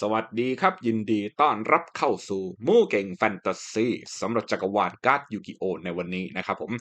สวัสดีครับ ยินดีต้อนรับเข้าสู่มู่เก่งแฟนตาซีสำหรับจักรวาลการ์ดยูกิโอในวันนี้นะครับผม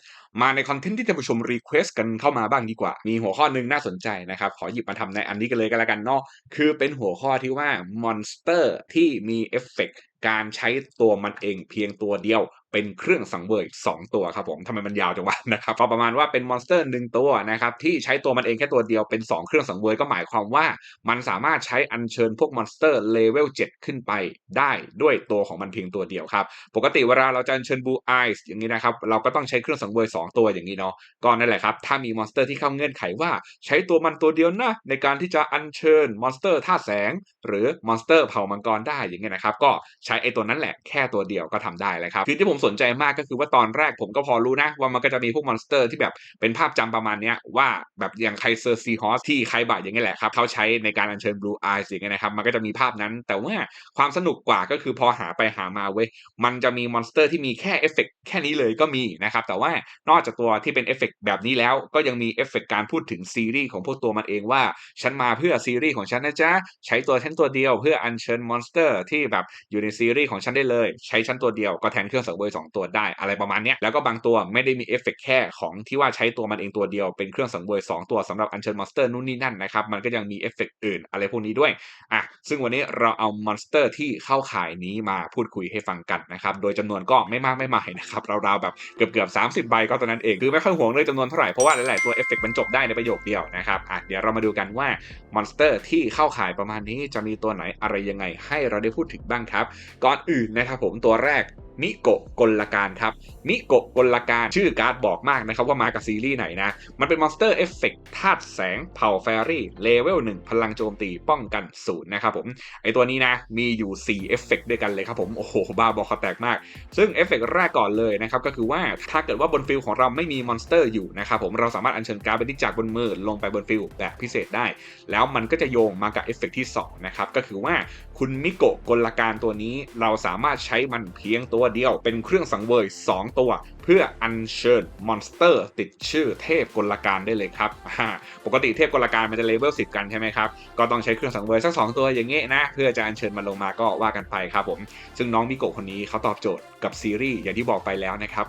มาในคอนเทนต์ที่ท่านผู้ชมรีเควสกันเข้ามาบ้างดีกว่า มีหัวข้อหนึ่งน่าสนใจนะครับ ขอหยิบมาทำในอันนี้กันเลยกันแล้วกันเนาะคือเป็นหัวข้อที่ว่ามอนสเตอร์ที่มีเอฟเฟกต์การใช้ตัวมันเองเพียงตัวเดียวเป็นเครื่องสังเวย2ตัวครับผมทำไมมันยาวจังวะนะครับก็ประมาณว่าเป็นมอนสเตอร์หนึ่งตัวนะครับที่ใช้ตัวมันเองแค่ตัวเดียวเป็น 2 เครื่องสังเวยก็หมายความว่า มันสามารถใช้อัญเชิญพวกมอนสเตอร์เลเวล7ขึ้นไปได้ด้วยตัวของมันเพียงตัวเดียวครับ ปกติเวลาเราจะอัญเชิญบูไอส์อย่างนี้นะครับเราก็ต้องใช้เครื่องสังเวย 2 ตัวอย่างนี้เนาะก็นั่นแหละครับถ้ามีมอนสเตอร์ที่เข้าเงื่อนไขว่า ใช้ตัวมันตัวเดียวนะในการที่จะอัญเชิญมอนสเตอร์ท่าตุแสง หรือมอนสเตอร์เผ่ามังกรได้อย่างเงี้ยนะครับก็ใช้ไอ้ตัวนั้นแหละแค่ตัวเดียวก็ทำได้เลยครับที่ผมสนใจมากก็คือว่าตอนแรกผมก็พอรู้นะ ว่ามันก็จะมีพวกมอนสเตอร์ที่แบบเป็นภาพจำประมาณเนี้ยว่าแบบอย่างไคเซอร์ซีฮอสที่ไคบะอย่างเงี้ยแหละครับเขาใช้ในการอัญเชิญบลูอส์อย่างเงี้ยนะครับมันก็จะมีภาพนั้น แต่ว่าความสนุกกว่าก็คือพอหาไปหามาเว้ยมันจะมีมอนสเตอร์ที่มีแค่เอฟเฟกแค่นี้เลยก็มีนะครับแต่ว่านอกจากตัวที่เป็นเอฟเฟกแบบนี้แล้วก็ยังมีเอฟเฟกการพูดถึงซีรีส์ของพวกตัวมันเองว่า ฉันมาเพื่อซีรีส์ของฉันนะจ๊ะใช้ตัวฉันตัวเดียวเพื่ออัญเชิญมอนสเตอร์ที่แบบอยู่ในซีรีส์ของฉันได้เลย ใช้ฉันตัวเดียวก็แทนเครื่องสังเวยสองตัวได้อะไรประมาณนี้แล้วก็บางตัวไม่ได้มีเอฟเฟกแค่ของที่ว่าใช้ตัวมันเองตัวเดียวเป็นเครื่องสังเวยสองตัวสำหรับอัญเชิญมอนสเตอร์นู่นนี่นั่นนะครับมันก็ยังมีเอฟเฟกอื่นอะไรพวกนี้ด้วยอะซึ่งวันนี้เราเอามอนสเตอร์ที่เข้าข่ายนี้มาพูดคุยให้ฟังกันนะครับโดยจำนวนก็ไม่มากไม่มายนะครับราวๆแบบเกือบเกือบสามสิบใบก็ตอนนั้นเองคือไม่ค่อยห่วงเรื่องจำนวนเท่าไหร่เพราะว่าหลายๆตัวเอฟเฟกมันจบได้ในประโยคเดียวนะครับอะเดี๋ยวเรามาดูกันว่ามอนสเตอร์ที่เข้าข่ายประมาณนี้จะมีตัวไหนอะไรยังไงให้เราได้พูดถึงบ้างครับ ก่อนอื่นนะครับผมตัวแรก มิโกะกลการครับ มิโกะกลการชื่อการ์ดบอกมากนะครับว่ามากับซีรีส์ไหนนะ มันเป็นมอนสเตอร์เอฟเฟกต์ธาตุแสงเผ่าแฟรี่เลเวล1พลังโจมตีป้องกันศูนย์นะครับผม ไอตัวนี้นะ มีอยู่ 4 เอฟเฟกต์ด้วยกันเลยครับผม โอ้โห บ้าบอคอแตกมาก ซึ่งเอฟเฟกต์แรกก่อนเลยนะครับ ก็คือว่าถ้าเกิดว่าบนฟิลของเราไม่มีมอนสเตอร์อยู่นะครับผมเราสามารถอัญเชิญการ์ดไปที่จากบนมือลงไปบนฟิลแบบพิเศษได้ แล้วมันก็จะโยงมากับเอฟเฟกต์ที่2นะครับก็คือว่าคุณมิโกะกลการตัวนี้เราสามารถใช้มันเพียงตัวเดียวเป็นเครื่องสังเวย 2 ตัว พื่ออัญเชิญมอนสเตอร์ติดชื่อเทพกลการได้เลยครับ ปกติเทพกลการมันจะเลเวล10 กันใช่ไหมครับ ก็ต้องใช้เครื่องสังเวยสัก 2 ตัวอย่างเงี้ยนะ เพื่อจะอัญเชิญมันลงมาก็ว่ากันไปครับผม ซึ่งน้องมิโกะคนนี้เขาตอบโจทย์กับซีรีส์อย่างที่บอกไปแล้วนะครับ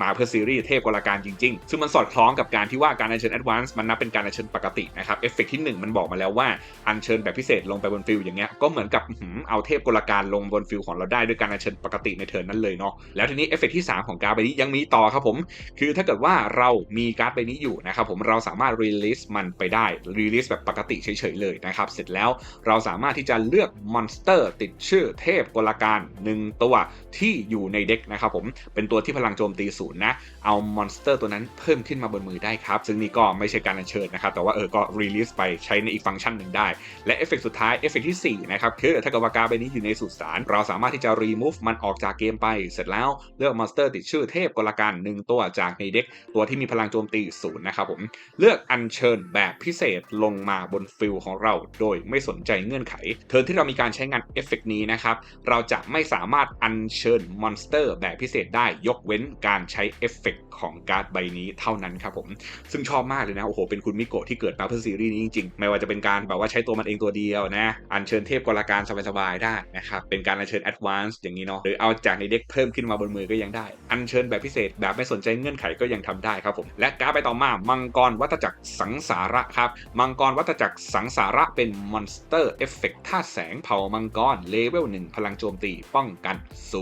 มาเพื่อซีรีส์เทพกลการจริง ๆ ซึ่งมันสอดคล้องกับการที่ว่าการอัญเชิญแอดวานซ์มันนับเป็นการอัญเชิญปกตินะครับ เอฟเฟกที่ 1 มันบอกมาแล้วว่าอัญเชิญแบบพิเศษลงไปบนฟิลอย่างเงี้ย ก็เหมือนกับเอาเทพกลการลงบนฟิลของเราได้ด้วยการอัญเชิญปกติในเทิร์นนั้นเลยเนาะ แล้วทีนี้เอฟเฟกที่ 3 ของการ์ดใบนี้ยังมีต่อครับผม คือถ้าเกิดว่าเรามีการ์ดใบนี้อยู่นะครับผมเราสามารถรีลิสมันไปได้รีลิสแบบปกติเฉยๆเลยนะครับ เสร็จแล้วเราสามารถที่จะเลือกมอนสเตอร์ติดชื่อเทพกลการ1ตัวที่อยู่ในเด็กนะครับผมเป็นตัวที่พลังโจมตีศูนย์นะเอามอนสเตอร์ตัวนั้นเพิ่มขึ้นมาบนมือได้ครับ ซึ่งนี่ก็ไม่ใช่การอัญเชิญนะครับ แต่ว่าเออก็รีลิสไปใช้ในอีกฟังก์ชันหนึ่งได้ และเอฟเฟกสุดท้ายเอฟเฟกที่4นะครับคือถ้าเกิดว่าการ์ดใบนี้อยู่ในสุสานเราสามารถที่จะรีมูฟมันออกจากเกมไป เสร็จแล้วเลือกมอนสเตอร์ติดชื่อเทพกลการ1ตัวจากในเด็กตัวที่มีพลังโจมตีศูนย์นะครับผมเลือกอัญเชิญแบบพิเศษลงมาบนฟิลของเรา โดยไม่สนใจเงื่อนไข เทิร์นที่เรามีการใช้งานเอฟเฟกนี้นะครับเราจะไม่สามารถอัญเชิญมอนสเตอร์แบบพิเศษได้ยกเว้นการใช้เอฟเฟกของการ์ดใบนี้เท่านั้นครับผมซึ่งชอบมากเลยนะโอ้โหเป็นคุณมิโกะที่เกิดมาเพื่อซีรีส์นี้จริงๆ ไม่ว่าจะเป็นการแบบว่าใช้ตัวมันเองตัวเดียวนะอัญเชิญเทพกลการสบายๆได้นะครับเป็นการอัญเชิญแอดวานซ์อย่างนี้เนาะหรือเอาจากในเด็กเพิ่มขึ้นมาบนมือก็ยังได้ อัญเชิญแบบพิเศษ แบบไม่สนใจเงื่อนไขก็ยังทำได้ครับผมและการ์ดไปต่อมามังกรวัตจักรสังสาระครับมังกรวัตจักรสังสาระเป็นมอนสเตอร์เอฟเฟกต์ท่าแสงเผามังกรเลเวล1พลังโจมตีป้องกัน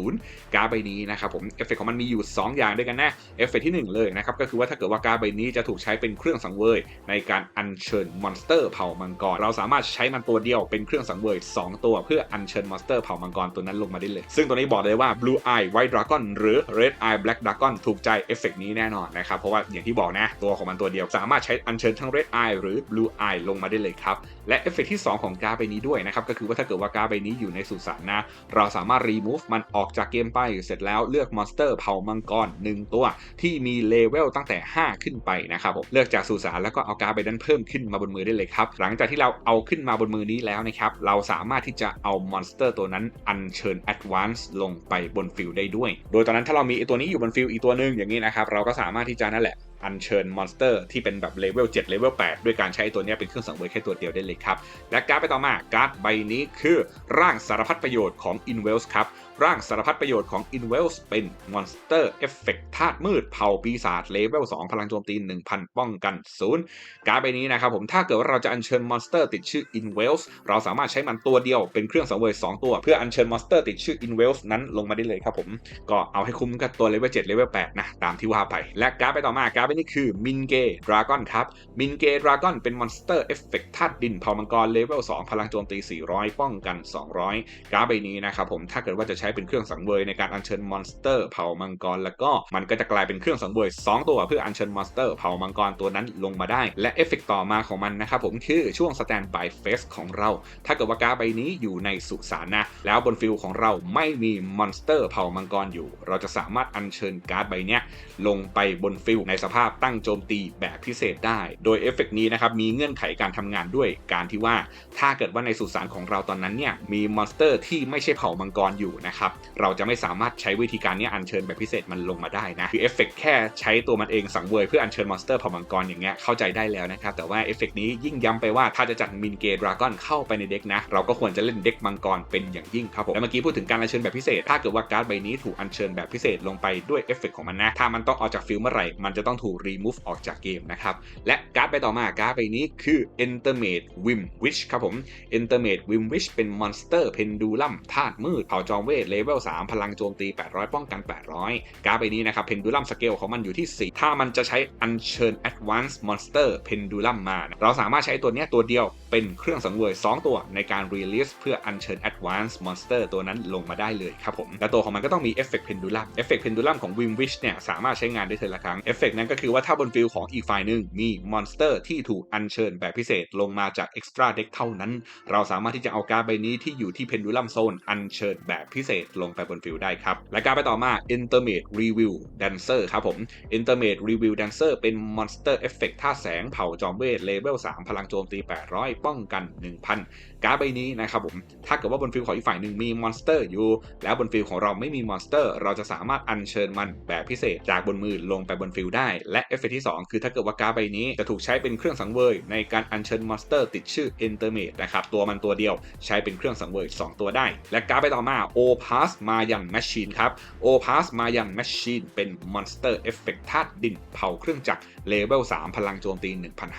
0การ์ดใบนี้นะครับผมเอฟเฟกของมันมีอยู่ 2 อย่างด้วยกันนะเอฟเฟกที่ 1 เลยนะครับก็คือว่าถ้าเกิดว่าการ์ดใบนี้จะถูกใช้เป็นเครื่องสังเวย ในการอัญเชิญมอนสเตอร์เผามังกรเราสามารถใช้มันตัวเดียวเป็นเครื่องสังเวย 2 ตัวเพื่ออัญเชิญมอนสเตอร์เผามังกรตัวนั้นลงมาได้เลย ซึ่งตัวนี้บอกเลยว่า Blue Eye White Dragon หรือ Red Eye Black Dragon ถูกใจเอฟเฟกนี้แน่นอนนะครับ เพราะว่าอย่างที่บอกนะ ตัวของมันตัวเดียว สามารถใช้อัญเชิญทั้ง Red Eye หรือ Blue Eye ลงมาได้เลยครับ และเอฟเฟกที่ 2 ของการ์ดใบนี้ด้วยนะครับ ก็คือว่าถ้าเกิดว่าการ์ดใบนี้อยู่ในสุสานนะ เราสามารถรีมูฟมันออกจากเกมไปเสร็จแล้วเลือกมอนสเตอร์เผ่ามังกร1ตัว ที่มีเลเวลตั้งแต่ 5 ขึ้นไปนะครับผมเลือกจากสุสานแล้วก็เอาการ์ดใบนั้นเพิ่มขึ้นมาบนมือได้เลยครับหลังจากที่เราเอาขึ้นมาบนมือนี้แล้วนะครับเราสามารถที่จะเอามอนสเตอร์ตัวนั้นอัญเชิญแอดวานซ์ลงไปบนฟิลได้ด้วย โดยตอนนั้นถ้าเรามีตัวนี้อยู่บนฟิลอีกตัวหนึ่งอย่างนี้นะครับ เราก็สามารถที่จะนั่นแหละอัญเชิญมอนสเตอร์ที่เป็นแบบเลเวล7เลเวล8ด้วยการใช้ตัวนี้เป็นเครื่องสังเวยแค่ตัวเดียวได้เลยครับ และการ์ดไปต่อมาการ์ดใบนี้คือร่างสารพัดประโยชน์ของ i n v e l s ครับ ร่างสารพัดประโยชน์ของ i n v e l s เป็นมอนสเตอร์เอฟเฟกธาตุมืดเผ่าปีศาจเลเวล 2 พลังโจมตี 1000 ป้องกัน 0 การ์ดใบนี้นะครับผมถ้าเกิดว่าเราจะอัญเชิญมอนสเตอร์ติดชื่อ i n v e l s เราสามารถใช้มันตัวเดียวเป็นเครื่องสังเวย 2 ตัว เพื่ออัญเชิญมอนสเตอร์ติดชื่อ i n v e l s นั้นลงมาได้เลยครับผม ก็เอาให้คุ้มกับตัวเลเวล7เลเวล8นะตามที่ว่าไป และการ์ดไปต่อมาการ์ดใบนี้คือมินเกดราก้อนครับมินเกดราก้อนเป็นมอนสเตอร์เอฟเฟกธาตุดินเผ่ามังกรเลเวล2พลังโจมตี 400 ป้องกัน 200 การ์ดใบนี้นะครับผมถ้าเกิดว่าจะใช้เป็นเครื่องสังเวยในการอัญเชิญมอนสเตอร์เผ่ามังกร แล้วก็มันก็จะกลายเป็นเครื่องสังเวย2 ตัวเพื่ออัญเชิญมอนสเตอร์เผ่ามังกรตัวนั้นลงมาได้ และเอฟเฟกต่อมาของมันนะครับผมคือช่วงสแตนบายเฟสของเรา ถ้าเกิดว่าการ์ดใบนี้อยู่ในสุสานนะแล้วบนฟิลของเราไม่มีมอนสเตอร์เผ่ามังกรอยู่ เราจะสามารถอัญเชิญการ์ดใบนี้ลงไปบนฟิลในสภาพตั้งโจมตีแบบพิเศษได้ โดยเอฟเฟกนี้นะครับมีเงื่อนไขการทำงานด้วยการที่ว่า ถ้าเกิดว่าในสุสานของเราตอนนั้นเนี่ยมีมอนสเตอร์ที่ไม่ใช่เผ่ามังกรอยู่นะครับเราจะไม่สามารถใช้วิธีการนี้อัญเชิญแบบพิเศษมันลงมาได้นะ คือเอฟเฟกแค่ใช้ตัวมันเองสังเวยเพื่ออัญเชิญมอนสเตอร์เผ่ามังกรอย่างเงี้ยเข้าใจได้แล้วนะครับ แต่ว่าเอฟเฟกนี้ยิ่งย้ำไปว่าถ้าจะจัดมินเกดราก้อนเข้าไปในเด็กนะ เราก็ควรจะเล่นเด็กมังกรเป็นอย่างยิ่งครับผมและเมื่อกี้พูดถึงการอัญเชิญแบบพิเศษ ถ้าเกิดว่าการ์ดใบนี้ถูกอัญเชิญแบบพิเศษลงไปด้วยเอฟเฟกของมันนะ ถ้ามันต้องออกจากฟิลเมื่อไหร่ มันจะต้องถูก remove ออกจากเกมนะครับ และการ์ดใบต่อมาการ์ดใบนี้คือ Entermate Wim Witch ครับผม Entermate Wim Witch เป็นมอนสเตอร์เพนดูลัมธาตุมืดเผ่าจอมเวทเลเวล3พลังโจมตี 800 ป้องกัน 800 การ์ดใบนี้นะครับเพนดูลัมสเกลของมันอยู่ที่ 4 ถ้ามันจะใช้อัญเชิญ Advanced Monster Pendulum มา เราสามารถใช้ตัวนี้ตัวเดียวเป็นเครื่องสังเวย 2 ตัวในการ release เพื่ออัญเชิญ Advanced Monster ตัวนั้นลงมาได้เลยครับผม และตัวของมันก็ต้องมีเอฟเฟกต์เพนดูลัมเอฟเฟกต์เพนดูลัมของ Wim Wish เนี่ยสามารถใช้งานได้เทอละครั้งเอฟเฟกต์นั้นก็คือว่าถ้าบนฟิลของอีกฝ่ายหนึ่งมีมอนสเตอร์ที่ถูกอัญเชิญแบบพิเศษลงมาจาก Extra Deck เท่านั้น เราสามารถที่จะเอาการ์ดใบนี้ที่อยู่ที่เพนดูลัมโซนอัญเชิญแบบพิเศษลงไปบนฟิลได้ครับ และการไปต่อมา Intermate Review Dancer ครับผม Intermate Review Dancer เป็น Monster Effect ท่าแสงเผาจอมเวทเลเวล3 พลังโจมตี 800 ป้องกัน 1,000 การ์ดใบนี้นะครับผมถ้าเกิดว่าบนฟิลของอีกฝ่ายหนึ่งมีมอนสเตอร์อยู่ แล้วบนฟิลของเราไม่มีมอนสเตอร์ เราจะสามารถอัญเชิญมันแบบพิเศษจากบนมือลงไปบนฟิลได้ และเอฟเฟกที่ 2 คือถ้าเกิดว่าการ์ดใบนี้จะถูกใช้เป็นเครื่องสังเวยในการอัญเชิญมอนสเตอร์ติดชื่อ Entermate นะครับตัวมันตัวเดียวใช้เป็นเครื่องสังเวย2ตัวได้ และการ์ดใบต่อมา O Pass มาอย่าง Machine ครับ O Pass มาอย่าง Machine เป็นมอนสเตอร์เอฟเฟกธาตุดินเผาเครื่องจักรเลเวล3พลังโจมตี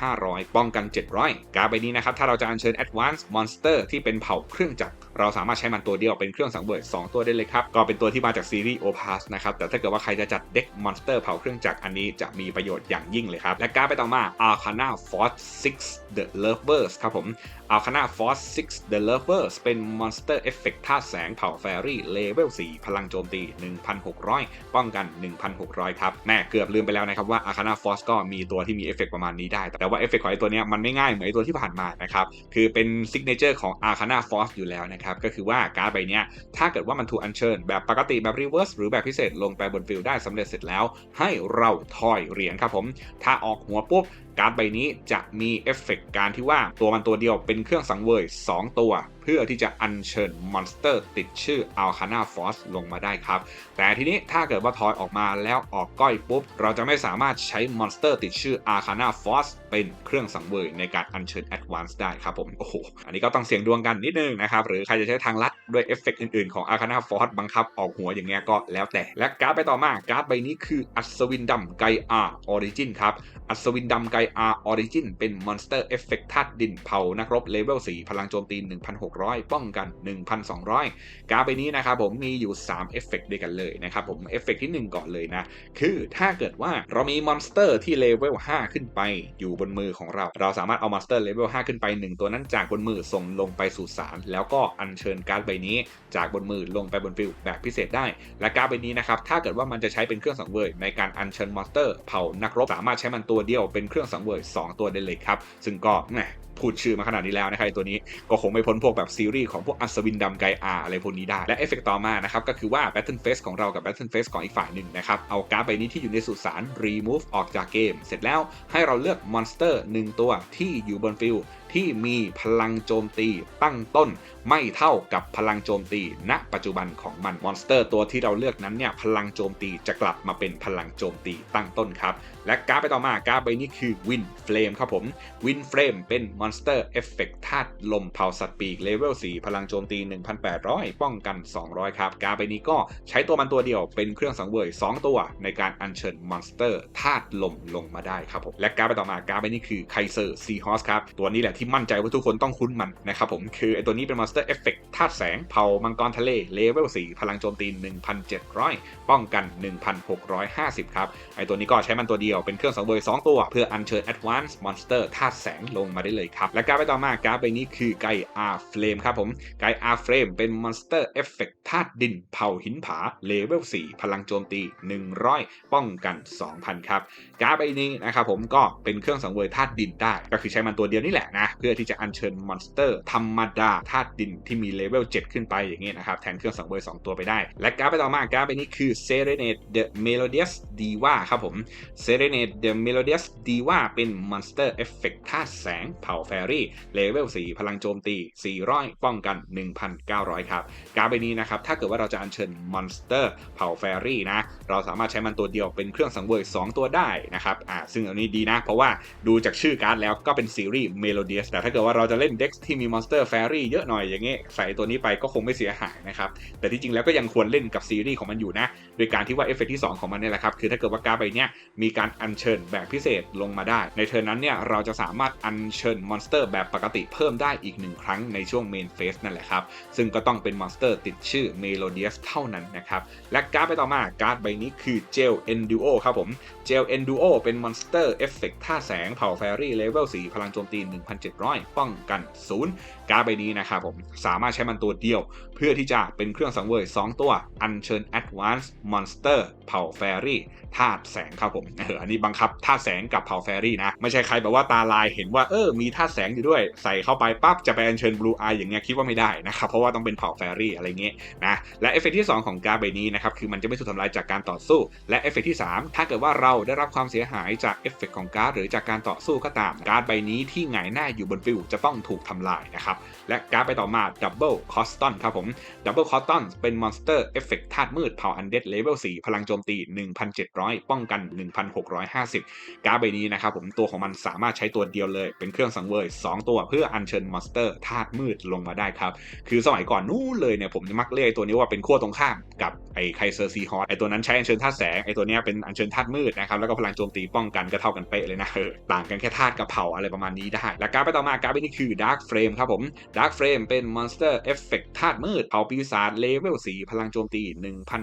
1,500 ป้องกัน 700 การ์ดใบนี้นะครับถ้าเราจะอัญเชิญ Advanced Monster สเตอร์ที่เป็นเผ่าเครื่องจักรเราสามารถใช้มันตัวเดียวเป็นเครื่องสังเวย2 ตัวได้เลยครับ ก็เป็นตัวที่มาจากซีรีส์โอพาสนะครับ แต่ถ้าเกิดว่าใครจะจัดเด็กมอนสเตอร์เผาเครื่องจักรอันนี้จะมีประโยชน์อย่างยิ่งเลยครับ และการไปต่อมา Arcana Force 6 The Lovers ครับผม Arcana Force 6 The Lovers เป็นมอนสเตอร์เอฟเฟกต์ธาตุแสงเผ่าแฟรี่เลเวล 4 พลังโจมตี 1,600 ป้องกัน 1,600 ครับแม่เกือบลืมไปแล้วนะครับว่า Arcana Force ก็มีตัวที่มีเอฟเฟกต์ประมาณนี้ได้ แต่ว่าเอฟเฟกต์ของไอตัวนี้มันไม่ง่ายเหมือนไอตัวที่ผ่านมานะครับ คือเป็นซิกเนเจอร์ของ Arcana Force อยู่แล้วนะครับ ก็คือว่าการ์ดใบเนี้ยถ้าเกิดว่ามันถูกอัญเชิญ แบบปกติแบบ Reverse หรือแบบพิเศษลงไปบนฟิลได้สำเร็จเสร็จแล้ว ให้เราทอยเหรียญครับผม ถ้าออกหัวปุ๊บการ์ดใบนี้จะมีเอฟเฟกต์การที่ว่าตัวมันตัวเดียวเป็นเครื่องสังเวย2 ตัวเพื่อที่จะอัญเชิญมอนสเตอร์ติดชื่อ Arcana Force ลงมาได้ครับ แต่ทีนี้ถ้าเกิดว่าทอยออกมาแล้วออกก้อยปุ๊บ เราจะไม่สามารถใช้มอนสเตอร์ติดชื่อ Arcana Force เป็นเครื่องสังเวยในการอัญเชิญ Advance ได้ครับผม โอ้โห อันนี้ก็ต้องเสี่ยงดวงกันนิดนึงนะครับ หรือใครจะใช้ทางลัดด้วยเอฟเฟกต์อื่นๆของ Arcana Force บังคับออกหัวอย่างเงี้ยก็แล้วแต่ และการ์ดไปต่อมาการ์ดใบนี้คืออัศวินดำไกอาออริจินครับอัศวินดำไกอาออริจินเป็นมอนสเตอร์เอฟเฟกต์ธาตุดินเผานักรบเลเวล4พลังโจมตี1,600ป้องกัน 1,200การ์ดใบนี้นะครับผมมีอยู่ 3 เอฟเฟกต์ด้วยกันเลยนะครับผมเอฟเฟกต์ที่ 1 ก่อนเลยนะ คือถ้าเกิดว่าเรามีมอนสเตอร์ที่เลเวล5 ขึ้นไปอยู่บนมือของเรา เราสามารถเอามอนสเตอร์เลเวล5ขึ้นไป 1 ตัวนั้นจากบนมือส่งลงไปสู่สารแล้วก็อัญเชิญการ์ดใบนี้ จากบนมือลงไปบนฟิลแบบพิเศษได้ และการ์ดใบนี้นะครับถ้าเกิดว่ามันจะใช้เป็นเครื่องสังเวยในการอัญเชิญมอนสเตอร์เผานักรบสามารถใช้มันตัวเดียวเป็นเครื่องสังเวย2 ตัวได้เลยครับ ซึ่งก็แหมพูดชื่อมาขนาดนี้แล้วนะครับตัวนี้ก็คงไม่พ้นพวกแบบซีรีส์ของพวกอัศวินดำไกอาอะไรพวกนี้ได้ และเอฟเฟกต่อมานะครับก็คือว่า Battle Face ของเรากับ Battle Face ของอีกฝ่ายหนึ่งนะครับเอาการ์ดใบนี้ที่อยู่ในสุสาน remove ออกจากเกม เสร็จแล้วให้เราเลือกมอนสเตอร์1ตัวที่อยู่บนฟิล ที่มีพลังโจมตีตั้งต้นไม่เท่ากับพลังโจมตี ณ ปัจจุบันของมันมอนสเตอร์ตัวที่เราเลือกนั้นเนี่ยพลังโจมตีจะกลับมาเป็นพลังโจมตีตั้งต้นครับ และการ์ดไปต่อมาการ์ดใบนี้คือ Wind Flame ครับผม Wind Flame เป็นมอนสเตอร์เอฟเฟกต์ธาตุลมเผาสัตว์ปีกเลเวล4พลังโจมตี 1,800 ป้องกัน 200 ครับ การ์ดใบนี้ก็ใช้ตัวมันตัวเดียวเป็นเครื่องสังเวย 2 ตัวในการอัญเชิญมอนสเตอร์ธาตุลมลงมาได้ครับผมและการ์ดไปต่อมาการ์ดใบนี้คือ Kaiser Seahorse ครับตัวนี้แหละที่มั่นใจว่าทุกคนต้องคุ้นมันนะครับผมคือไอตัวนี้เป็นมอนสเตอร์เอฟเฟกต์ธาตุแสงเผามังกรทะเลเลเวล4พลังโจมตี 1,700 ป้องกัน 1,650 ครับ ไอตัวนี้ก็ใช้มันตัวเดียวเป็นเครื่องสังเวย2ตัว เพื่ออัญเชิญ Advanced Monster ธาตุแสงลงมาได้เลยครับ และการ์ดไปต่อมาการ์ดใบนี้คือไกอาเฟลมครับผมไกอาเฟลมเป็นมอนสเตอร์เอฟเฟกต์ธาตุดินเผาหินผาเลเวล4พลังโจมตี 100 ป้องกัน 2,000 ครับ การ์ดใบนี้นะครับผมก็เป็นเครื่องสังเวยธาตุดินได้ ก็คือใช้มันตัวเดียวนี่แหละนะเพื่อที่จะอัญเชิญมอนสเตอร์ ธรรมดาธาตุดินที่มีเลเวล7 ขึ้นไปอย่างเงี้ยนะครับ แทนเครื่องสังเวย2ตัวไปได้ และการ์ดไปต่อมาการ์ดใบนี้คือ Serenade the Melodious Diva ครับผม Serenade the Melodious Diva เป็นมอนสเตอร์เอฟเฟกต์ธาตุแสงเผาแฟรี่เลเวล4พลังโจมตี 400 ป้องกัน 1,900 ครับการ์ดใบนี้นะครับถ้าเกิดว่าเราจะอัญเชิญมอนสเตอร์เผาแฟรี่นะเราสามารถใช้มันตัวเดียวเป็นเครื่องสังเวย2 ตัวได้นะครับอ่าซึ่งอันนี้ดีนะ เพราะว่าดูจากชื่อการ์ดแล้วก็เป็นซีรีส์ Melodious แต่ถ้าเกิดว่าเราจะเล่นเด็กที่มีมอนสเตอร์แฟรี่เยอะหน่อยอย่างเงี้ยใส่ตัวนี้ไปก็คงไม่เสียหายนะครับ แต่ที่จริงแล้วก็ยังควรเล่นกับซีรีส์ของมันอยู่นะ โดยการที่ว่าเอฟเฟกที่ 2 ของมันเนี่ยแหละครับ คือถ้าเกิดว่าการ์ดใบเนี้ยมีการอัญเชิญแบบพิเศษลงมาได้ ในเทิร์นั้นเนี่ยเราจะสามารถอัญเชิญมอนสเตอร์แบบปกติเพิ่มได้อีกหนึ่งครั้งในช่วงเมนเฟสนั่นแหละครับ ซึ่งก็ต้องเป็นมอนสเตอร์ติดชื่อ Melodious เท่านั้นนะครับและการ์ดไปต่อมาการ์ดใบนี้คือ Gel Enduo ครับผม Gel Enduo เป็นมอนสเตอร์เอฟเฟกท่าแสงเผาแฟรี่เลเวล4พลังโจมตี1,700 ป้องกัน 0 การ์ดใบนี้นะครับผมสามารถใช้มันตัวเดียว เพื่อที่จะเป็นเครื่องสังเวย 2 ตัว อัญเชิญ Advanced Monster เผาแฟรี่ธาตุแสงครับผมเอออันนี้บังคับธาตุแสงกับเผาแฟรี่นะ ไม่ใช่ใครแบบว่าตาลายเห็นว่าเออมีธาตุแสงอยู่ด้วย ใส่เข้าไปปั๊บจะไปอัญเชิญ Blue Eye อย่างเงี้ยคิดว่าไม่ได้นะครับเพราะว่าต้องเป็นเผาแฟรี่อะไรเงี้ยนะและเอฟเฟกที่ 2 ของการ์ดใบนี้นะครับคือมันจะไม่ถูกทำลายจากการต่อสู้ และเอฟเฟกที่ 3 ถ้าเกิดว่าเราได้รับความเสียหายจากเอฟเฟกของการ์ดหรือจากการต่อสู้ก็ตามการ์ดใบนี้ที่หงายหน้าอยู่บนฟิลจะต้องถูกทำลายนะครับ และการ์ดไปต่อมา Double Coston ครับผม Double Coston เป็นมอนสเตอร์เอฟเฟกธาตุมืดเผ่าอันเดดเลเวล4พลังโจมตี 1,700 ป้องกัน 1,650 การ์ดใบนี้นะครับผมตัวของมันสามารถใช้ตัวเดียวเลย เป็นเครื่องสังเวย 2 ตัวเพื่ออัญเชิญมอนสเตอร์ธาตุมืดลงมาได้ครับคือสมัยก่อนนู้นเลยเนี่ยผมจะมักเรียกตัวนี้ว่าเป็นขั้วตรงข้ามกับไอ้ไคเซอร์ซีฮอร์ไอ้ตัวนั้นใช้อัญเชิญธาตุแสงไอ้ตัวนี้เป็นอัญเชิญธาตุมืดนะครับแล้วก็พลังโจมตีป้องกันก็เท่ากันเป๊ะเลยนะต่างกันแค่ธาตุกับเผาอะไรประมาณนี้ได้และการ์ดไปต่อมาการ์ดใบนี้คือ Dark Frame ครับผม Dark Frame เป็นมอนสเตอร์เอฟเฟกธาตุมืดเผาปีศาจเลเวล4พลังโจมตี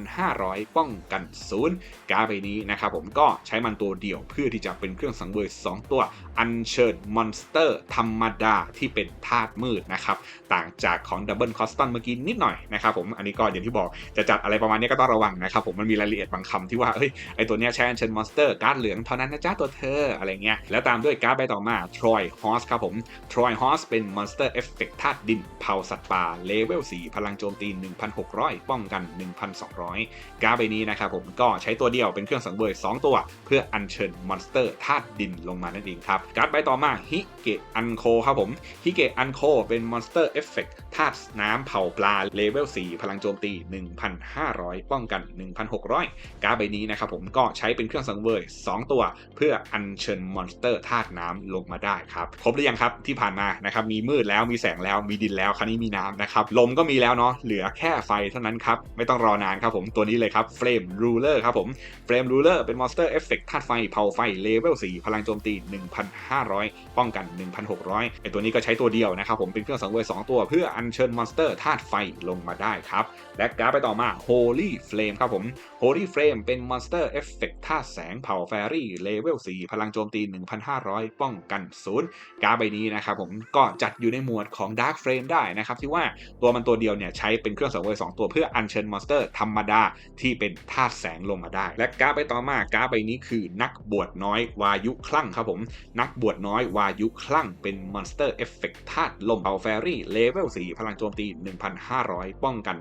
1,500 ป้องกัน0การ์ดใบนี้นะครับผมก็ใช้มันตัวเดียวเพื่อที่จะเป็นเครื่องสังเวย2 ตัวอัญเชิญมอนสเตอร์ธรรมดาที่เป็นธาตุมืดนะครับต่างจากของ Double Coston เมื่อกี้นิดหน่อยนะครับผมอันนี้ก็อย่างที่บอกจะจัดอะไรประมาณนี้ก็ต้องระวังนะครับผมมันมีรายละเอียดบางคำที่ว่าเอ้ยไอตัวเนี้ยใช้อัญเชิญมอนสเตอร์การ์ดเหลืองเท่านั้นนะจ๊ะตัวเธออะไรเงี้ยแล้วตามด้วยการ์ดใบต่อมา Troy Horse ครับผม Troy Horse เป็นมอนสเตอร์เอฟเฟกธาตุดินเผาสัตว์ป่าเลเวล 4 พลังโจมตี 1,600 ป้องกัน 1,200 การ์ดใบนี้นะครับผมก็ใช้ตัวเดียวเป็นเครื่องสังเวย 2 ตัว เพื่ออัญเชิญมอนสเตอร์ธาตุดินลงมานั่นเองครับการ์ดใบต่อมาฮิเกะอันโคครับผมฮิเกะอันโคเป็นมอนสเตอร์เอฟเฟกธาตุน้ำเผาปลาเลเวล 4 พลังโจมตี 1,500 ป้องกัน 1,600 การ์ดใบนี้นะครับผมก็ใช้เป็นเครื่องสังเวย 2 ตัว เพื่ออัญเชิญมอนสเตอร์ธาตุน้ำลงมาได้ครับครบหรือยังครับที่ผ่านมานะครับมีมืดแล้วมีแสงแล้วมีดินแล้วคราวนี้มีน้ำนะครับลมก็มีแล้วเนาะเหลือแค่ไฟเท่านั้นครับไม่ต้องรอนานครับผมตัวนี้เลยครับ Flame Ruler ครับผม Flame Ruler เป็นมอนสเตอร์เอฟเฟกต์ธาตุไฟเผาไฟเลเวล4พลังโจมตี 1,500 ป้องกัน 1,600ไอตัวนี้ก็ใช้ตัวเดียวนะครับผมเป็นเครื่องสังเวย2 ตัวเพื่ออัญเชิญมอนสเตอร์ธาตุไฟลงมาได้ครับและการ์ดไปต่อมา Holy Flame ครับผม Holy Flame เป็นมอนสเตอร์เอฟเฟกธาตุแสงเผาแฟรี่เลเวล 4 พลังโจมตี 1,500 ป้องกัน0การ์ดใบนี้นะครับผมก็จัดอยู่ในหมวดของ Dark Frame ได้นะครับ ที่ว่าตัวมันตัวเดียวเนี่ยใช้เป็นเครื่องสังเวย2ตัวเพื่ออัญเชิญมอนสเตอร์ธรรมดาที่เป็นธาตุแสงลงมาได้ และการ์ดไปต่อมาการ์ดใบนี้คือนักบวชน้อยวายุคลั่งครับผม นักบวชน้อยวายุคลั่งเป็นมอนสเตอร์เอฟเฟกธาตุลมเผาแฟรี่เลเวล 4 พลังโจมตี 1,500 ป้องกัน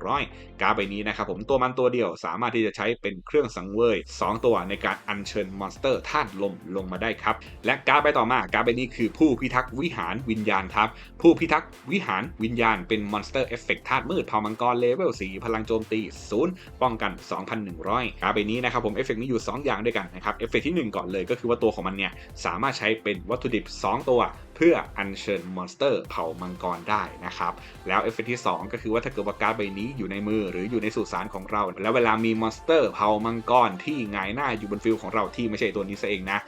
1,600 การ์ดใบนี้นะครับผมตัวมันตัวเดียวสาามารถที่จะใช้เป็นเครื่องสังเวย 2 ตัวในการอัญเชิญมอนสเตอร์ธาตุลมลงมาได้ครับ และการ์ดใบต่อมาการ์ดใบนี้คือผู้พิทักษ์วิหารวิญญาณครับ ผู้พิทักษ์วิหารวิญญาณเป็นมอนสเตอร์เอฟเฟกต์ธาตุมืดเผ่ามังกรเลเวล4พลังโจมตี 0 ป้องกัน 2,100ครับใบนี้นะครับผมเอฟเฟกต์มีอยู่ 2 อย่างด้วยกันนะครับเอฟเฟกต์ที่ 1 ก่อนเลยก็คือว่าตัวของมันเนี่ยสามารถใช้เป็นวัตถุดิบ 2 ตัว พื่ออัญเชิญมอนสเตอร์เผ่ามังกรได้นะครับ แล้วเอฟเฟกต์ที่ 2 ก็คือว่าถ้าเกิดว่าการ์ดใบนี้อยู่ในมือหรืออยู่ในสุสานของเรา แล้วเวลามีมอนสเตอร์เผ่ามังกรที่ไงายหน้าอยู่บนฟิลของเราที่ไม่ใช่ตัวนี้ซะเองนะ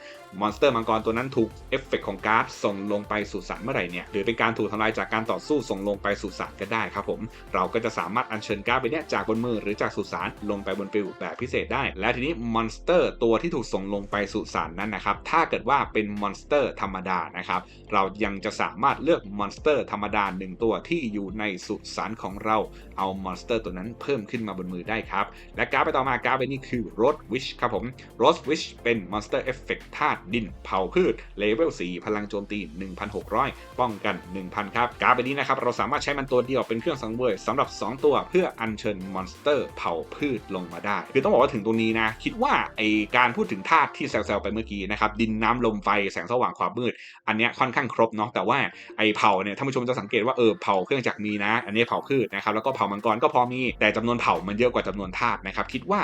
มอนสเตอร์มังกรตัวนั้นถูกเอฟเฟกต์ของการ์ดส่งลงไปสู่สารเมื่อไหร่เนี่ยหรือเป็นการถูกทำลายจากการต่อสู้ส่งลงไปสู่สารก็ได้ครับผมเราก็จะสามารถอัญเชิญการ์ดไปเนี้ยจากบนมือหรือจากสุสานลงไปบนฟิลแบบพิเศษได้ และทีนี้มอนสเตอร์ตัวที่ถูกส่งลงไปสู่สารนั้นนะครับถ้าเกิดว่าเป็นมอนสเตอร์ธรรมดานะครับเรายังจะสามารถเลือกมอนสเตอร์ธรรมดาหนึ่งตัวที่อยู่ในสุสานของเราเอามอนสเตอร์ตัวนั้นเพิ่มขึ้นมาบนมือได้ครับ และการ์ดไปต่อมาการ์ดใบนี้คือ Road Wish ครับผม Road Wish เป็นมอนสเตอร์เอฟเฟกต์ธาตุดินเผาพืชเลเวล4พลังโจมตี 1,600 ป้องกัน 1,000 ครับ การ์ดใบนี้นะครับ เราสามารถใช้มันตัวเดียวเป็นเครื่องสังเวยสำหรับ 2 ตัวเพื่ออัญเชิญมอนสเตอร์เผาพืชลงมาได้ คือต้องบอกว่าถึงตรงนี้นะ คิดว่าไอการพูดถึงธาตุที่แซวๆไปเมื่อกี้นะครับดินน้ำลมไฟแสงสว่างความมืด อันเนี้ยค่อนข้างครบเนาะแต่ว่าไอเผาเนี่ยท่านผู้ชมจะสังเกตว่าเออเผาเครื่องจักรมีนะ อันนี้เผาพืชนะครับแล้วก็เผามังกรก็พอมี แต่จำนวนเผ่ามันเยอะกว่าจำนวนธาตุนะครับ คิดว่า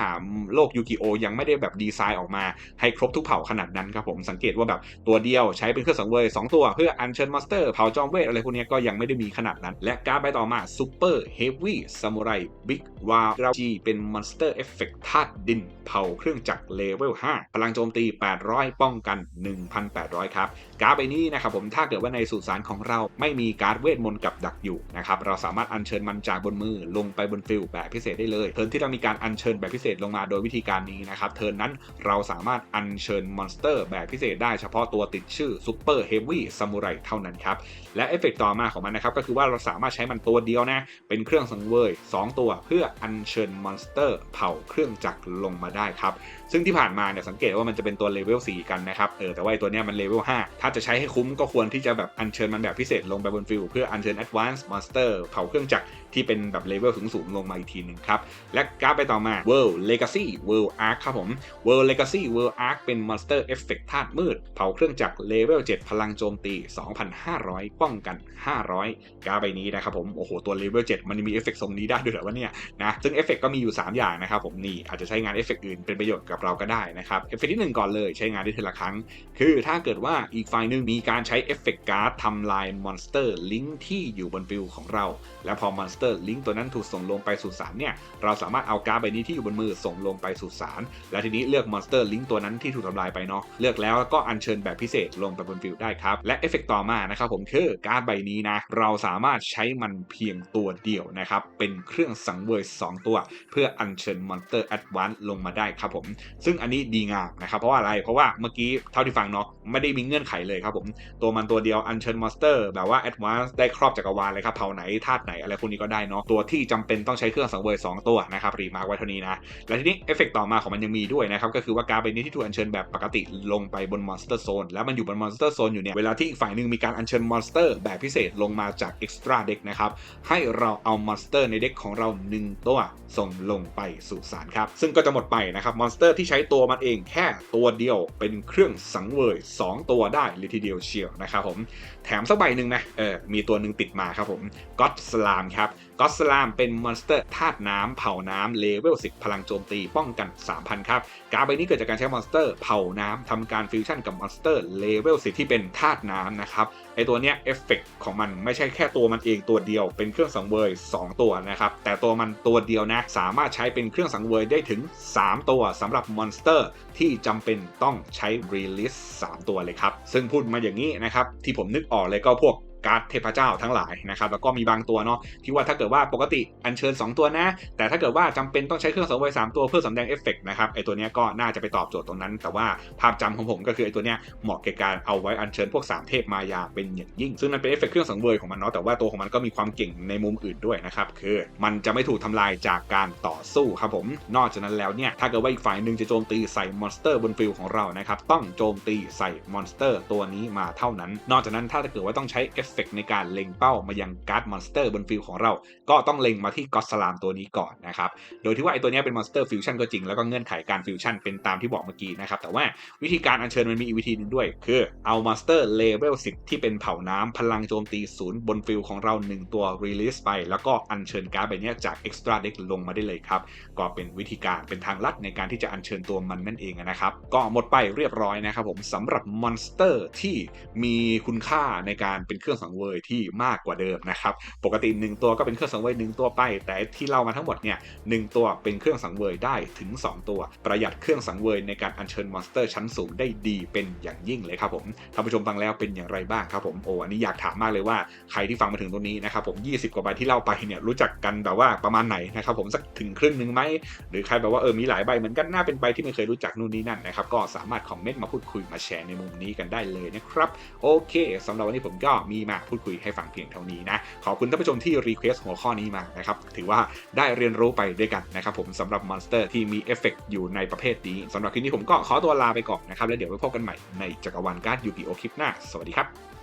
โลกยูกิโอยังไม่ได้แบบดีไซน์ออกมาให้ครบทุกเผ่าขนาดนั้นครับผมสังเกตว่าแบบตัวเดียวใช้เป็นเครื่องสังเวย2ตัว เพื่ออัญเชิญมอนสเตอร์เผ่าจอมเวทอะไรพวกนี้ก็ยังไม่ได้มีขนาดนั้น และการ์ดใบต่อมาซูเปอร์เฮฟวี่ซามูไรบิ๊กวาราจีเป็นมอนสเตอร์เอฟเฟกต์ธาตุดินเผาเครื่องจักรเลเวล5พลังโจมตี 800 ป้องกัน 1,800 ครับ การ์ดใบนี้นะครับผมถ้าเกิดว่าในสุสานของเราไม่มีการ์ดเวทมนต์กับดักอยู่นะครับเราสามารถอัญเชิญมันจากบนมือลงไปบนฟิลแบบพิเศษได้เลยเทิร์นที่เรามีการอัญเชิญแบบพิเศษลงมาโดยวิธีการนี้นะครับเทิร์นนั้นเราสามารถอัญเชิญมอนสเตอร์แบบพิเศษได้เฉพาะตัวติดชื่อซูเปอร์เฮฟวี่ซามูไรเท่านั้นครับและเอฟเฟกต์ต่อมาของมันนะครับก็คือว่าเราสามารถใช้มันตัวเดียวนะเป็นเครื่องสังเวย2 ตัวเพื่ออัญเชิญมอนสเตอร์เผาเครื่องจักรลงมาได้ครับ ซึ่งที่ผ่านมาเนี่ยสังเกตว่ามันจะเป็นตัวเลเวล4กันนะครับเออแต่ว่าไอตัวเนี้ยมันเลเวล5ถ้าจะใช้ให้คุ้มก็ควรที่จะแบบอัญเชิญมันแบบพิเศษลงไปบนฟิลเพื่ออัญเชิญ Advanced Monster เผาเครื่องจักรที่เป็นแบบเลเวลสูงๆลงมาอีกทีหนึ่งครับ และกร์ดไปต่อมา World Legacy World Arc ครับผม World Legacy World Arc เป็น Monster Effect ธาตุมืด เผาเครื่องจักรเลเวล7พลังโจมตี 2,500 ป้องกัน 500 กร์ดใบนี้นะครับผม โอ้โห ตัวเลเวล7มันมีเอฟเฟกต์ทรงนี้ได้ด้วยเหรอวะเนี่ยนะซึ่งเอฟเฟกต์ก็มีอยู่ 3 อย่างนะครับผมนี่อาจจะใช้งานเอฟเฟกต์อื่นเป็นประโยชน์กับเราก็ได้นะครับเอฟเฟกต์ที่ 1 ก่อนเลยใช้งานได้ทีละครั้ง คือถ้าเกิดว่าอีกฝ่ายหนึ่งมีการใช้เอฟเฟกต์การ์ดทำลายมอนสเตอร์ลิงก์ที่อยู่บนฟิลของเรา และพอมอนสเตอร์ลิงก์ตัวนั้นถูกส่งลงไปสู่สารเนี่ยเราสามารถเอาการ์ดใบนี้ที่อยู่บนมือส่งลงไปสู่สารและทีนี้เลือกมอนสเตอร์ลิงก์ตัวนั้นที่ถูกทำลายไปเนาะเลือกแล้วก็อัญเชิญแบบพิเศษลงไปบนฟิลได้ครับและเอฟเฟกต์ต่อมานะครับผมคือการ์ดใบนี้นะเราสามารถใช้มันเพียงตัวเดียวนะครับเป็นเครื่องสังเวย2 ตัว เพื่ออัญเชิญมอนสเตอร์แอดวานซ์ลงมาได้ครับผมซึ่งอันนี้ดีงามนะครับเพราะว่าอะไรเพราะว่าเมื่อกี้เท่าที่ฟังเนาะไม่ได้มีเงื่อนไขเลยครับผมตัวมันตัวเดียวอัญเชิญมอนสเตอร์แบบว่าแอดวานซ์ได้ครอบจักรวาลเลยครับเผ่าไหนธาตุไหนอะไรพวกนี้ก็ได้เนาะตัวที่จำเป็นต้องใช้เครื่องสังเวย2ตัวนะครับรีมาร์กไว้เท่านี้นะและทีนี้เอฟเฟกต่อมาของมันยังมีด้วยนะครับก็คือว่าการ์ดใบนี้ที่ถูกอัญเชิญแบบปกติลงไปบนมอนสเตอร์โซนแล้วมันอยู่บนมอนสเตอร์โซนอยู่เนี่ยเวลาที่อีกฝ่ายหนึ่งมีการอัญเชิญมอนสเตอร์แบบพิเศษลงมาจากเอ็กซ์ตร้าเด็กนะครับให้เราเอามอนสเตอร์ในเด็กของเรา 1 ตัวส่งลงไปสู่สารครับซึ่งก็จะหมดไปนะครับมอนสเตอร์ที่ใช้ตัวมันเองแค่ตัวเดียวเป็นเครื่องสังเวย 2 ตัวได้เลยทีเดียวเชียวนะครับผม แถมสักใบหนึ่งนะเออมีตัวหนึ่งติดมาครับผมก็อดสลามครับ ก็อสลามเป็นมอนสเตอร์ธาตุน้ำเผาน้ำเลเวล10 พลังโจมตีป้องกัน 3,000 ครับการดใบนี้เกิดจากการใช้มอนสเตอร์เผาน้ำทำการฟิวชั่นกับมอนสเตอร์เลเวล10ที่เป็นธาตุน้ำนะครับไอตัวเนี้ยเอฟเฟกของมันไม่ใช่แค่ตัวมันเองตัวเดียวเป็นเครื่องสังเวย 2 ตัวนะครับแต่ตัวมันตัวเดียวนะสามารถใช้เป็นเครื่องสังเวยได้ถึง 3 ตัวสำหรับมอนสเตอร์ที่จำเป็นต้องใช้รีลิส3ตัวเลยครับซึ่งพูดมาอย่างนี้นะครับที่ผมนึกออกเลยก็พวก การ์ดเทพเจ้าทั้งหลายนะครับแล้วก็มีบางตัวเนาะที่ว่าถ้าเกิดว่าปกติอัญเชิญ 2 ตัวนะ แต่ถ้าเกิดว่าจำเป็นต้องใช้เครื่องสังเวย3ตัวเพื่อสำแดงเอฟเฟกต์นะครับไอตัวนี้ก็น่าจะไปตอบโจทย์ตรงนั้น แต่ว่าภาพจำของผมก็คือไอตัวเนี้ยเหมาะแก่การเอาไว้อัญเชิญพวก 3 เทพมายาเป็นอย่างยิ่ง ซึ่งมันเป็นเอฟเฟกต์เครื่องสังเวยของมันเนาะแต่ว่าตัวของมันก็มีความเก่งในมุมอื่นด้วยนะครับคือมันจะไม่ถูกทำลายจากการต่อสู้ครับผมนอกจากนั้นแล้วเนี่ยถ้าเกิดว่าอีกฝ่ายหนึ่งจะโจมตีใส่มอนสเตอร์บนฟิลของเรานะครับต้องโจมตีใส่มอนสเตอร์ตัวนี้มาเท่านั้น นอกจากนั้นถ้าเกิดว่าต้องใช้เอฟฟเฟกในการเล็งเป้ามายังการ์ดมอนสเตอร์บนฟิลของเรา ก็ต้องเล็งมาที่ก็อสลามตัวนี้ก่อนนะครับ โดยที่ว่าไอตัวนี้เป็นมอนสเตอร์ฟิวชั่นก็จริง แล้วก็เงื่อนไขการฟิวชั่นเป็นตามที่บอกเมื่อกี้นะครับ แต่ว่าวิธีการอัญเชิญมันมีอีกวิธีหนึงด้วย คือเอามอนสเตอร์เลเวล10 ที่เป็นเผ่าน้ำพลังโจมตีศูนย์บนฟิลของเรา 1 ตัวรีลิสไป แล้วก็อัญเชิญการ์ดใบเนี้ยจาก Extra Deck ลงมาได้เลยครับ ก็เป็นวิธีการเป็นทางลัดในการที่จะอัญเชิญตัวมันนั่นเองนะครับ ก็หมดไปเรียบร้อยนะครับผมสำหรับมอนสเตอร์ที่มีคุณค่าในการเป็นเครื่องสังเวยที่มากกว่าเดิมนะครับ ปกติ 1 ตัวก็เป็นเครื่องสังเวย1ตัวไป แต่ที่เล่ามาทั้งหมดเนี่ยหนึ่งตัวเป็นเครื่องสังเวยได้ถึง 2 ตัว ประหยัดเครื่องสังเวยในการอัญเชิญมอนสเตอร์ชั้นสูงได้ดีเป็นอย่างยิ่งเลยครับผมท่านผู้ชมฟังแล้วเป็นอย่างไรบ้างครับผมโอ้อันนี้อยากถามมากเลยว่าใครที่ฟังมาถึงตรงนี้นะครับผม 20 กว่าใบที่เล่าไปเนี่ยรู้จักกันแบบว่าประมาณไหนนะครับผมสักถึงครึ่งหนึ่งไหมหรือใครแบบว่าเออมีหลายใบเหมือนกันน่าเป็นใบที่ไม่เคยรู้จักนู่นนี่นั่นนะครับก็สามารถคอมเมนต์มาพูดคุยมาแชร์ในมุมนี้กันได้เลยนะครับโอเคสำหรับวันนี้ผมก็มีมาพูดคุยให้ฟังเพียงเท่านี้นะ ขอบคุณท่านผู้ชมที่รีเควสหัวข้อนี้มานะครับ ถือว่าได้เรียนรู้ไปด้วยกันนะครับผมสำหรับมอนสเตอร์ที่มีเอฟเฟกอยู่ในประเภทนี้สำหรับคลิปนี้ผมก็ขอตัวลาไปก่อนนะครับแล้วเดี๋ยวไว้พบกันใหม่ในจักรวาลการ์ดยูกิโอคลิปหน้า สวัสดีครับ